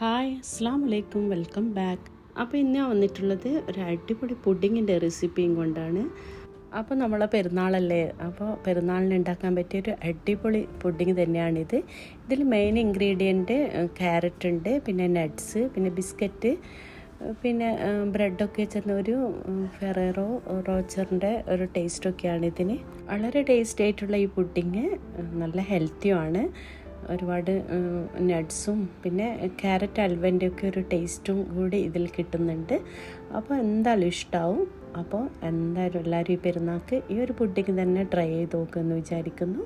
Hi അസ്സാം വലൈക്കും welcome back. അപ്പോൾ ഇന്ന് വന്നിട്ടുള്ളത് ഒരു അടിപൊളി പുഡിങ്ങിന്റെ റെസിപ്പിയും കൊണ്ടാണ്. അപ്പോൾ നമ്മളെ പെരുന്നാളല്ലേ? അപ്പോൾ പെരുന്നാളിന് ഉണ്ടാക്കാൻ പറ്റിയ ഒരു അടിപൊളി പുഡിങ് തന്നെയാണിത്. ഇതിൽ മെയിൻ ഇൻഗ്രീഡിയന്റ് ക്യാരറ്റ് ഉണ്ട് പിന്നെ നട്ട്സ് പിന്നെ ബിസ്ക്കറ്റ് പിന്നെ ബ്രെഡൊക്കെ ചെന്ന ഒരു ഫെറേറോ റോച്ചറിന്റെ ഒരു ടേസ്റ്റൊക്കെയാണ് ഇതിന്. വളരെ ടേസ്റ്റ് ആയിട്ടുള്ള ഈ പുഡിങ് നല്ല ഹെൽത്തിയുമാണ് ഒരുപാട് നട്ട്സും പിന്നെ ക്യാരറ്റ് അൽവന്റെ ഒക്കെ ഒരു ടേസ്റ്റും കൂടി ഇതിൽ കിട്ടുന്നുണ്ട്. അപ്പോൾ എന്തായാലും ഇഷ്ടമാവും അപ്പോൾ എന്തായാലും എല്ലാവരും ഈ പെരുന്നാൾക്ക് ഈ ഒരു പുഡിങ് തന്നെ ട്രൈ ചെയ്ത് നോക്കുമെന്ന് വിചാരിക്കുന്നു.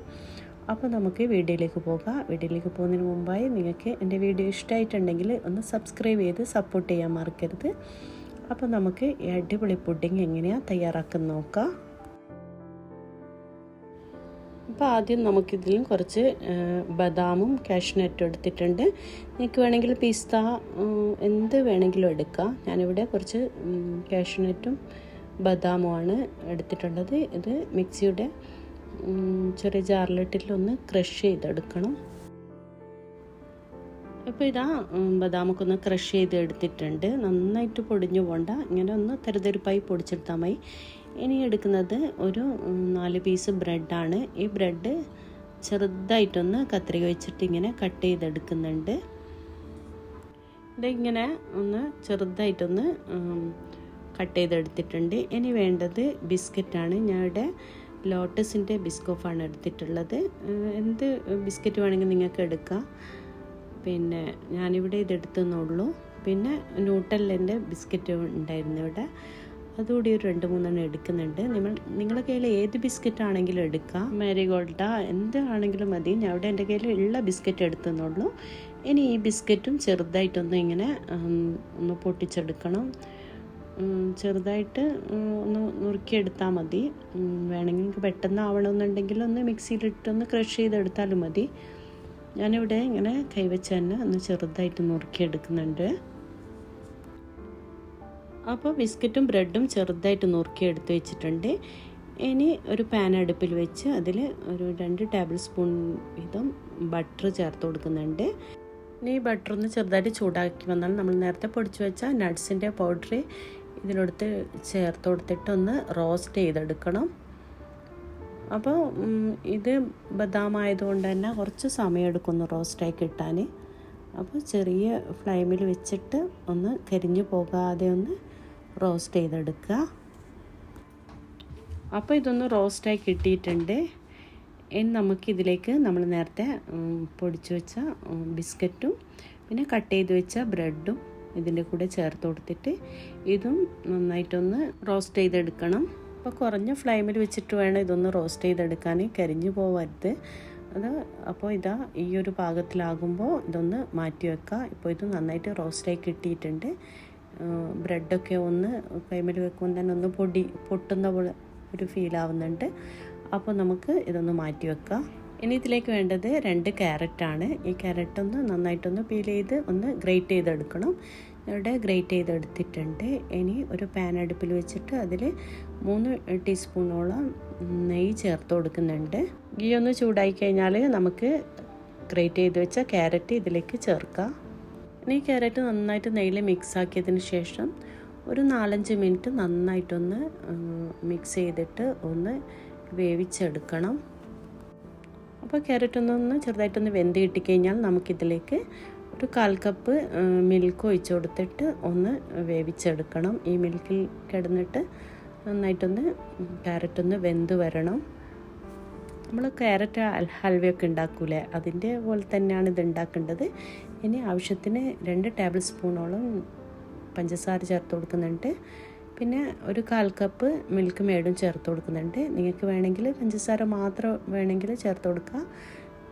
അപ്പോൾ നമുക്ക് വീഡിയോയിലേക്ക് പോകാം. വീഡിയോയിലേക്ക് പോകുന്നതിന് മുമ്പായി നിങ്ങൾക്ക് എന്റെ വീഡിയോ ഇഷ്ടമായിട്ടുണ്ടെങ്കിൽ ഒന്ന് സബ്സ്ക്രൈബ് ചെയ്ത് സപ്പോർട്ട് ചെയ്യാൻ മറക്കരുത്. അപ്പോൾ നമുക്ക് ഈ അടിപൊളി പുഡിങ് എങ്ങനെയാണ് തയ്യാറാക്കുന്ന നോക്കാം. അപ്പോൾ ആദ്യം നമുക്കിതിലും കുറച്ച് ബദാമും കാഷ്നട്ടും എടുത്തിട്ടുണ്ട്. നിങ്ങൾക്ക് വേണമെങ്കിൽ പിസ്ത എന്ത് വേണമെങ്കിലും എടുക്കാം. ഞാനിവിടെ കുറച്ച് കാഷ്നട്ടും ബദാമുമാണ് എടുത്തിട്ടുള്ളത്. ഇത് മിക്സിയുടെ ചെറിയ ജാർലെട്ടിലൊന്ന് ക്രഷ് ചെയ്തെടുക്കണം. അപ്പോൾ ഇതാ ബദാമൊക്കെ ഒന്ന് ക്രഷ് ചെയ്ത് എടുത്തിട്ടുണ്ട് നന്നായിട്ട് പൊടിഞ്ഞു പോണ്ട. ഇങ്ങനെ ഒന്ന് തെരുതെരുപ്പായി പൊടിച്ചെടുത്താൽ മതി. ഇനി എടുക്കുന്നത് ഒരു നാല് പീസ് ബ്രെഡാണ് ഈ ബ്രെഡ് ചെറുതായിട്ടൊന്ന് കത്രിക വെച്ചിട്ട് ഇങ്ങനെ കട്ട് ചെയ്തെടുക്കുന്നുണ്ട്. ഇതിങ്ങനെ ഒന്ന് ചെറുതായിട്ടൊന്ന് കട്ട് ചെയ്തെടുത്തിട്ടുണ്ട്. ഇനി വേണ്ടത് ബിസ്ക്കറ്റാണ്. ഞാനിവിടെ ലോട്ടസിന്റെ ബിസ്കോഫാണ് എടുത്തിട്ടുള്ളത്. എന്ത് ബിസ്ക്കറ്റ് വേണമെങ്കിൽ നിങ്ങൾക്ക് എടുക്കാം. പിന്നെ ഞാനിവിടെ ഇതെടുത്തെന്നുള്ളൂ പിന്നെ ന്യൂട്ടലിന്റെ ബിസ്ക്കറ്റ് ഉണ്ടായിരുന്നു ഇവിടെ. അതുകൂടി ഒരു രണ്ട് മൂന്നെണ്ണം എടുക്കുന്നുണ്ട്. നിങ്ങൾ നിങ്ങളുടെ കയ്യിൽ ഏത് ബിസ്ക്കറ്റ് ആണെങ്കിലും എടുക്കാം. മാരിഗോൾഡ എന്ത് ആണെങ്കിലും മതി. ഞാൻ അവിടെ എന്റെ കയ്യിൽ ഉള്ള ബിസ്ക്കറ്റ് എടുത്തെന്നുള്ളൂ. ഇനി ഈ ബിസ്ക്കറ്റും ചെറുതായിട്ടൊന്ന് ഇങ്ങനെ ഒന്ന് പൊട്ടിച്ചെടുക്കണം. ചെറുതായിട്ട് ഒന്ന് നുറുക്കിയെടുത്താൽ മതി. വേണമെങ്കിൽ നിങ്ങൾക്ക് പെട്ടെന്ന് ആവണമെന്നുണ്ടെങ്കിൽ ഒന്ന് മിക്സിയിലിട്ടൊന്ന് ക്രഷ് ചെയ്തെടുത്താലും മതി. ഞാനിവിടെ ഇങ്ങനെ കൈവച്ച് തന്നെ ഒന്ന് ചെറുതായിട്ട് നുറുക്കിയെടുക്കുന്നുണ്ട്. അപ്പോൾ ബിസ്ക്കറ്റും ബ്രെഡും ചെറുതായിട്ട് നുറുക്കി എടുത്ത് വെച്ചിട്ടുണ്ട്. ഇനി ഒരു പാൻ അടുപ്പിൽ വെച്ച് അതിൽ ഒരു രണ്ട് ടേബിൾ സ്പൂൺ വീതം ബട്ടർ ചേർത്ത് കൊടുക്കുന്നുണ്ട്. ഇനി ബട്ടർ ഒന്ന് ചെറുതായിട്ട് ചൂടാക്കി വന്നാൽ നമ്മൾ നേരത്തെ പൊടിച്ചു വെച്ച നട്ട്സിന്റെ പൗഡർ ഇതിനടുത്ത് ചേർത്ത് കൊടുത്തിട്ട് ഒന്ന് റോസ്റ്റ് ചെയ്തെടുക്കണം. അപ്പോൾ ഇത് ബദാം ആയതുകൊണ്ട് തന്നെ കുറച്ച് സമയം എടുക്കുന്നു റോസ്റ്റായി കിട്ടാൻ. അപ്പോൾ ചെറിയ ഫ്ലെയിമിൽ വെച്ചിട്ട് ഒന്ന് കരിഞ്ഞു പോകാതെ ഒന്ന് റോസ്റ്റ് ചെയ്തെടുക്കുക. അപ്പോൾ ഇതൊന്ന് റോസ്റ്റായി കിട്ടിയിട്ടുണ്ട്. ഇനി നമുക്കിതിലേക്ക് നമ്മൾ നേരത്തെ പൊടിച്ചു വെച്ച ബിസ്ക്കറ്റും പിന്നെ കട്ട് ചെയ്ത് വെച്ച ബ്രെഡും ഇതിന്റെ കൂടെ ചേർത്ത് കൊടുത്തിട്ട് ഇതും നന്നായിട്ടൊന്ന് റോസ്റ്റ് ചെയ്തെടുക്കണം. അപ്പോൾ കുറഞ്ഞ ഫ്ലെയിമിൽ വെച്ചിട്ട് വേണം ഇതൊന്ന് റോസ്റ്റ് ചെയ്തെടുക്കാൻ. കരിഞ്ഞു പോകരുത് അത് അപ്പോൾ ഇതാ ഈ ഒരു പാകത്തിലാകുമ്പോൾ ഇതൊന്ന് മാറ്റി വെക്കുക. ഇപ്പോൾ ഇത് നന്നായിട്ട് റോസ്റ്റായി കിട്ടിയിട്ടുണ്ട്. ബ്രെഡൊക്കെ ഒന്ന് കൈമിൽ വെക്കുമ്പോൾ തന്നെ ഒന്ന് പൊടി പൊട്ടുന്ന പോലെ ഒരു ഫീൽ ആവുന്നുണ്ട്. അപ്പോൾ നമുക്ക് ഇതൊന്ന് മാറ്റി വെക്കാം. ഇനി ഇതിലേക്ക് വേണ്ടത് രണ്ട് ക്യാരറ്റാണ് ഈ ക്യാരറ്റ് ഒന്ന് നന്നായിട്ടൊന്ന് പീൽ ചെയ്ത് ഒന്ന് ഗ്രേറ്റ് ചെയ്തെടുക്കണം. ഇവിടെ ഗ്രേറ്റ് ചെയ്തെടുത്തിട്ടുണ്ട്. ഇനി ഒരു പാൻ അടുപ്പിൽ വെച്ചിട്ട് അതിൽ മൂന്ന് ടീസ്പൂണോളം നെയ്യ് ചേർത്ത് കൊടുക്കുന്നുണ്ട്. ഗീ ഒന്ന് ചൂടായി കഴിഞ്ഞാൽ നമുക്ക് ഗ്രേറ്റ് ചെയ്ത് വെച്ച ക്യാരറ്റ് ഇതിലേക്ക് ചേർക്കാം. ഇനി ക്യാരറ്റ് നന്നായിട്ട് നെയ്യിൽ മിക്സ് ആക്കിയതിന് ശേഷം ഒരു നാലഞ്ച് മിനിറ്റ് നന്നായിട്ടൊന്ന് മിക്സ് ചെയ്തിട്ട് ഒന്ന് വേവിച്ചെടുക്കണം. അപ്പോൾ ക്യാരറ്റ് ഒന്നൊന്ന് ചെറുതായിട്ടൊന്ന് വെന്ത് കിട്ടിക്കഴിഞ്ഞാൽ നമുക്കിതിലേക്ക് ഒരു കാൽ കപ്പ് മിൽക്ക് ഒഴിച്ച് കൊടുത്തിട്ട് ഒന്ന് വേവിച്ചെടുക്കണം. ഈ മിൽക്കിൽ കിടന്നിട്ട് നന്നായിട്ടൊന്ന് ക്യാരറ്റ് ഒന്ന് വെന്ത് വരണം. നമ്മൾ ക്യാരറ്റ് ഹൽവയൊക്കെ ഉണ്ടാക്കൂലേ? അതിന്റെ പോലെ തന്നെയാണ് ഇത് ഉണ്ടാക്കേണ്ടത്. ഇനി ആവശ്യത്തിന് രണ്ട് ടേബിൾ സ്പൂണോളം പഞ്ചസാര ചേർത്ത് കൊടുക്കുന്നുണ്ട്. പിന്നെ ഒരു കാൽ കപ്പ് മിൽക്ക് മേഡും ചേർത്ത് കൊടുക്കുന്നുണ്ട്. നിങ്ങൾക്ക് വേണമെങ്കിൽ പഞ്ചസാര മാത്രം വേണമെങ്കിൽ ചേർത്ത് കൊടുക്കുക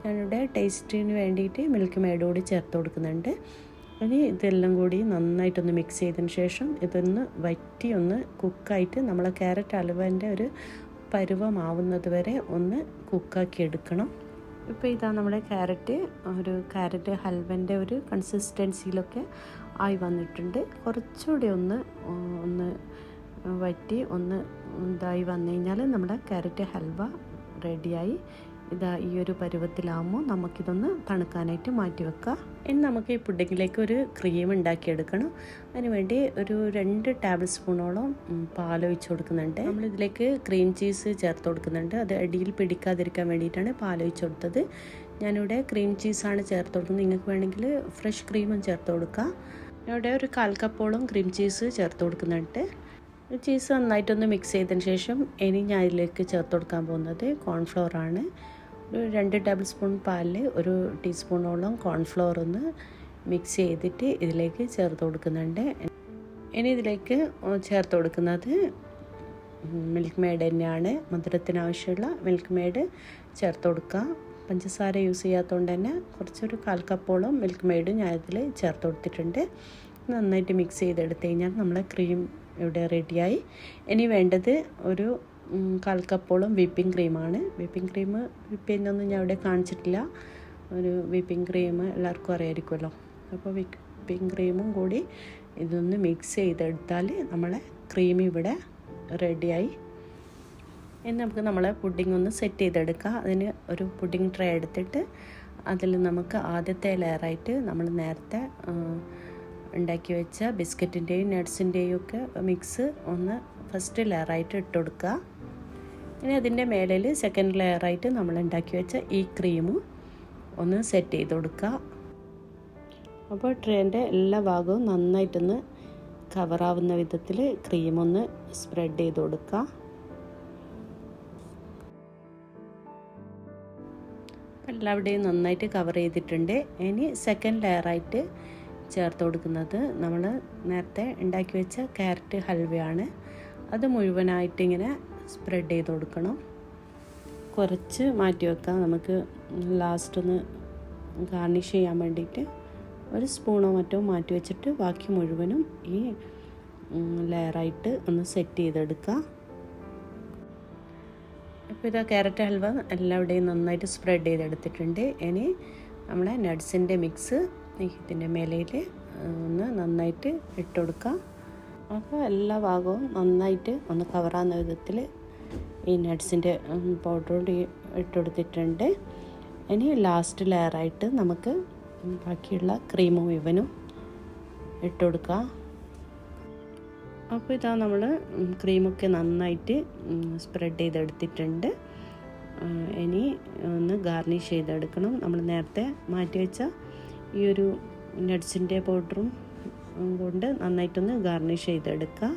ഞാനിവിടെ ടേസ്റ്റിന് വേണ്ടിയിട്ട് മിൽക്ക് മേഡ് കൂടി ചേർത്ത് കൊടുക്കുന്നുണ്ട്. ഇനി ഇതെല്ലാം കൂടി നന്നായിട്ടൊന്ന് മിക്സ് ചെയ്തതിന് ശേഷം ഇതൊന്ന് വറ്റി ഒന്ന് കുക്കായിട്ട് നമ്മൾ ക്യാരറ്റ് അലുവന്റെ ഒരു പരുവമാവുന്നത് വരെ ഒന്ന് കുക്കാക്കി എടുക്കണം. ഇപ്പോൾ ഇതാ നമ്മുടെ ക്യാരറ്റ് ഒരു ക്യാരറ്റ് ഹൽവന്റെ ഒരു കൺസിസ്റ്റൻസിയിലൊക്കെ ആയി വന്നിട്ടുണ്ട്. കുറച്ചുകൂടി ഒന്ന് ഒന്ന് വറ്റി ഒന്ന് ഇതായി വന്നു കഴിഞ്ഞാൽ നമ്മുടെ ക്യാരറ്റ് ഹൽവ റെഡിയായി ഇതാ ഈ ഒരു പരുവത്തിലാകുമ്പോൾ നമുക്കിതൊന്ന് തണുക്കാനായിട്ട് മാറ്റി വെക്കാം. ഇനി നമുക്ക് ഈ പുഡിങ്ങിലേക്ക് ഒരു ക്രീം ഉണ്ടാക്കിയെടുക്കണം. അതിനുവേണ്ടി ഒരു രണ്ട് ടേബിൾ സ്പൂണോളം പാലൊഴിച്ച് കൊടുക്കുന്നുണ്ട്. നമ്മളിതിലേക്ക് ക്രീം ചീസ് ചേർത്ത് കൊടുക്കുന്നുണ്ട്. അത് അടിയിൽ പിടിക്കാതിരിക്കാൻ വേണ്ടിയിട്ടാണ് പാൽ ഒഴിച്ച് കൊടുത്തത്. ഞാനിവിടെ ക്രീം ചീസാണ് ചേർത്ത് കൊടുക്കുന്നത്. നിങ്ങൾക്ക് വേണമെങ്കിൽ ഫ്രഷ് ക്രീമും ചേർത്ത് കൊടുക്കാം. ഇവിടെ ഒരു കാൽ കപ്പോളം ക്രീം ചീസ് ചേർത്ത് കൊടുക്കുന്നുണ്ട്. ചീസ് നന്നായിട്ടൊന്ന് മിക്സ് ചെയ്തതിന് ശേഷം ഇനി ഞാൻ ഇതിലേക്ക് ചേർത്ത് കൊടുക്കാൻ പോകുന്നത് ഒരു രണ്ട് ടേബിൾ സ്പൂൺ പാലിൽ ഒരു ടീസ്പൂണോളം കോൺഫ്ലവർ ഒന്ന് മിക്സ് ചെയ്തിട്ട് ഇതിലേക്ക് ചേർത്ത് കൊടുക്കുന്നുണ്ട്. ഇനി ഇതിലേക്ക് ചേർത്ത് കൊടുക്കുന്നത് മിൽക്ക് മെയ്ഡ് തന്നെയാണ്. മധുരത്തിനാവശ്യമുള്ള മിൽക്ക് മെയ്ഡ് ചേർത്ത് കൊടുക്കുക. പഞ്ചസാര യൂസ് ചെയ്യാത്തതുകൊണ്ട് തന്നെ കുറച്ചൊരു കാൽ കപ്പോളം മിൽക്ക് മെയ്ഡ് ഞാൻ ഇതിൽ ചേർത്ത് കൊടുത്തിട്ടുണ്ട്. നന്നായിട്ട് മിക്സ് ചെയ്തെടുത്ത് കഴിഞ്ഞാൽ നമ്മളെ ക്രീം ഇവിടെ റെഡിയായി. ഇനി വേണ്ടത് ഒരു കാൽ കപ്പോളം വിപ്പിംഗ് ക്രീമാണ്. വിപ്പിംഗ് ക്രീം വിപ്പ് ചെയ്യുന്നൊന്നും ഞാൻ ഇവിടെ കാണിച്ചിട്ടില്ല. ഒരു വിപ്പിംഗ് ക്രീം എല്ലാവർക്കും അറിയായിരിക്കുമല്ലോ. അപ്പോൾ വിപ്പിംഗ് ക്രീമും കൂടി ഇതൊന്ന് മിക്സ് ചെയ്തെടുത്താൽ നമ്മളെ ക്രീം ഇവിടെ റെഡിയായി ഇനി നമുക്ക് നമ്മളെ പുഡിംഗ് ഒന്ന് സെറ്റ് ചെയ്തെടുക്കാം. അതിന് ഒരു പുഡിംഗ് ട്രേ എടുത്തിട്ട് അതിൽ നമുക്ക് ആദ്യത്തെ ലെയറായിട്ട് നമ്മൾ നേരത്തെ ഉണ്ടാക്കി വെച്ച ബിസ്ക്കറ്റിന്റെയും നട്ട്സിന്റെയും ഒക്കെ മിക്സ് ഒന്ന് ഫസ്റ്റ് ലെയറായിട്ട് ഇട്ട് കൊടുക്കുക. ഇനി അതിന്റെ മേലിൽ സെക്കൻഡ് ലെയറായിട്ട് നമ്മൾ ഉണ്ടാക്കി വെച്ച ഈ ക്രീം ഒന്ന് സെറ്റ് ചെയ്ത് കൊടുക്കുക അപ്പോൾ ട്രേന്റെ എല്ലാ ഭാഗവും നന്നായിട്ടൊന്ന് കവറാവുന്ന വിധത്തിൽ ക്രീമൊന്ന് സ്പ്രെഡ് ചെയ്ത് കൊടുക്കുക എല്ലാവിടെയും നന്നായിട്ട് കവർ ചെയ്തിട്ടുണ്ട്. ഇനി സെക്കൻഡ് ലെയറായിട്ട് ചേർത്ത് കൊടുക്കുന്നത് നമ്മൾ നേരത്തെ ഉണ്ടാക്കി വെച്ച ക്യാരറ്റ് ഹൽവയാണ്. അത് മുഴുവനായിട്ട് ഇങ്ങനെ സ്പ്രെഡ് ചെയ്ത് കൊടുക്കണം. കുറച്ച് മാറ്റി വെക്കാം. നമുക്ക് ലാസ്റ്റ് ഒന്ന് ഗാർണിഷ് ചെയ്യാൻ വേണ്ടിയിട്ട് ഒരു സ്പൂണോ മറ്റോ മാറ്റി വെച്ചിട്ട് ബാക്കി മുഴുവനും ഈ ലെയറായിട്ട് ഒന്ന് സെറ്റ് ചെയ്തെടുക്കുക ഇപ്പോൾ ഇതാ ക്യാരറ്റ് ഹൽവ എല്ലാവിടെയും നന്നായിട്ട് സ്പ്രെഡ് ചെയ്തെടുത്തിട്ടുണ്ട്. ഇനി നമ്മുടെ നട്ട്സിന്റെ മിക്സ് ഇതിന്റെ മേലയിൽ ഒന്ന് നന്നായിട്ട് ഇട്ട് കൊടുക്കുക അപ്പോൾ എല്ലാ ഭാഗവും നന്നായിട്ട് ഒന്ന് കവറാകുന്ന വിധത്തിൽ ഈ നട്ട്സിന്റെ പൗഡറും കൂടി ഇട്ട് ഇനി ലാസ്റ്റ് ലെയറായിട്ട് നമുക്ക് ബാക്കിയുള്ള ക്രീമും ഇവനും ഇട്ട് കൊടുക്കുക അപ്പോൾ ഇതാ നമ്മൾ ക്രീമൊക്കെ നന്നായിട്ട് സ്പ്രെഡ് ചെയ്തെടുത്തിട്ടുണ്ട്. ഇനി ഒന്ന് ഗാർണിഷ് ചെയ്തെടുക്കണം. നമ്മൾ നേരത്തെ മാറ്റി വെച്ച ഈ ഒരു നട്ട്സിന്റെ പൗഡറും കൊണ്ട് നന്നായിട്ടൊന്ന് ഗാർണിഷ് ചെയ്തെടുക്കുക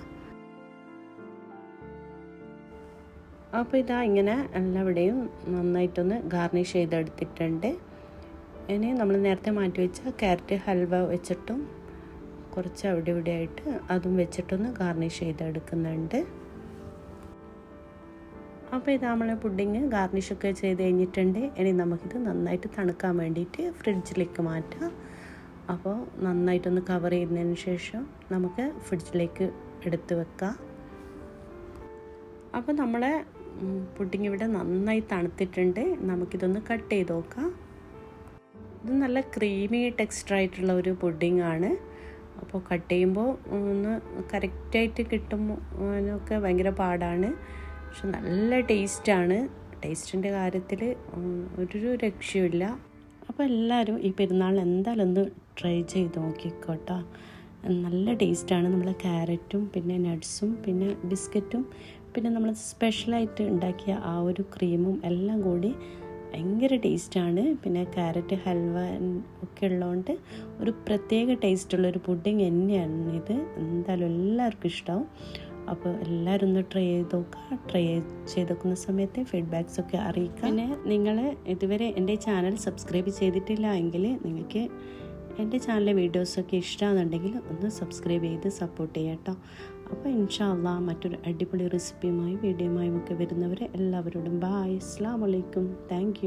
അപ്പോൾ ഇതാ ഇങ്ങനെ എല്ലാവിടെയും നന്നായിട്ടൊന്ന് ഗാർണിഷ് ചെയ്തെടുത്തിട്ടുണ്ട്. ഇനി നമ്മൾ നേരത്തെ മാറ്റി വെച്ച ക്യാരറ്റ് ഹൽവ വെച്ചിട്ടും കുറച്ച് അവിടെ ഇവിടെ ആയിട്ട് അതും വെച്ചിട്ടൊന്ന് ഗാർണിഷ് ചെയ്തെടുക്കുന്നുണ്ട്. അപ്പോൾ ഇത് നമ്മൾ പുഡിങ് ഗാർണിഷൊക്കെ ചെയ്ത് കഴിഞ്ഞിട്ടുണ്ട്. ഇനി നമുക്കിത് നന്നായിട്ട് തണുക്കാൻ വേണ്ടിയിട്ട് ഫ്രിഡ്ജിലേക്ക് മാറ്റാം. അപ്പോൾ നന്നായിട്ടൊന്ന് കവർ ചെയ്യുന്നതിന് ശേഷം നമുക്ക് ഫ്രിഡ്ജിലേക്ക് എടുത്ത് വെക്കാം. അപ്പോൾ നമ്മളെ പുഡിങ് ഇവിടെ നന്നായി തണുത്തിട്ടുണ്ട്. നമുക്കിതൊന്ന് കട്ട് ചെയ്ത് നോക്കാം. ഇത് നല്ല ക്രീമി ടെക്സ്ചർ ആയിട്ടുള്ള ഒരു പുഡിംഗ് ആണ്. അപ്പോൾ കട്ട് ചെയ്യുമ്പോൾ ഒന്ന് കറക്റ്റായിട്ട് കിട്ടുമ്പോഴൊക്കെ ഭയങ്കര പാടാണ്. പക്ഷെ നല്ല ടേസ്റ്റാണ് ടേസ്റ്റിന്റെ കാര്യത്തിൽ ഒരു രക്ഷയുമില്ല. അപ്പോൾ എല്ലാവരും ഈ പെരുന്നാൾ എന്തായാലും ഒന്ന് ട്രൈ ചെയ്ത് നോക്കിക്കോട്ടോ. നല്ല ടേസ്റ്റാണ് നമ്മൾ ക്യാരറ്റും പിന്നെ നട്ട്സും പിന്നെ ബിസ്ക്കറ്റും പിന്നെ നമ്മൾ സ്പെഷ്യലായിട്ട് ഉണ്ടാക്കിയ ആ ഒരു ക്രീമും എല്ലാം കൂടി ഭയങ്കര ടേസ്റ്റാണ് പിന്നെ ക്യാരറ്റ് ഹൽവ ഒക്കെ ഉള്ളതുകൊണ്ട് ഒരു പ്രത്യേക ടേസ്റ്റുള്ളൊരു പുഡിങ് തന്നെയാണ് ഇത്. എന്തായാലും എല്ലാവർക്കും ഇഷ്ടമാവും അപ്പോൾ എല്ലാവരും ഒന്ന് ട്രൈ ചെയ്ത് നോക്കുക. ട്രൈ ചെയ്ത് നോക്കുന്ന സമയത്ത് ഫീഡ്ബാക്സ് ഒക്കെ അറിയിക്കുക. പിന്നെ നിങ്ങൾ ഇതുവരെ എന്റെ ചാനൽ സബ്സ്ക്രൈബ് ചെയ്തിട്ടില്ല എങ്കിൽ നിങ്ങൾക്ക് എന്റെ ചാനലിലെ വീഡിയോസൊക്കെ ഇഷ്ടമാണെന്നുണ്ടെങ്കിൽ ഒന്ന് സബ്സ്ക്രൈബ് ചെയ്ത് സപ്പോർട്ട് ചെയ്യാം കേട്ടോ അപ്പോൾ ഇൻഷാല്ല മറ്റൊരു അടിപൊളി റെസിപ്പിയുമായി വീഡിയോയുമായും ഒക്കെ വരുന്നവരെ എല്ലാവരോടും ബായ് അസ്സാം വലൈക്കും താങ്ക്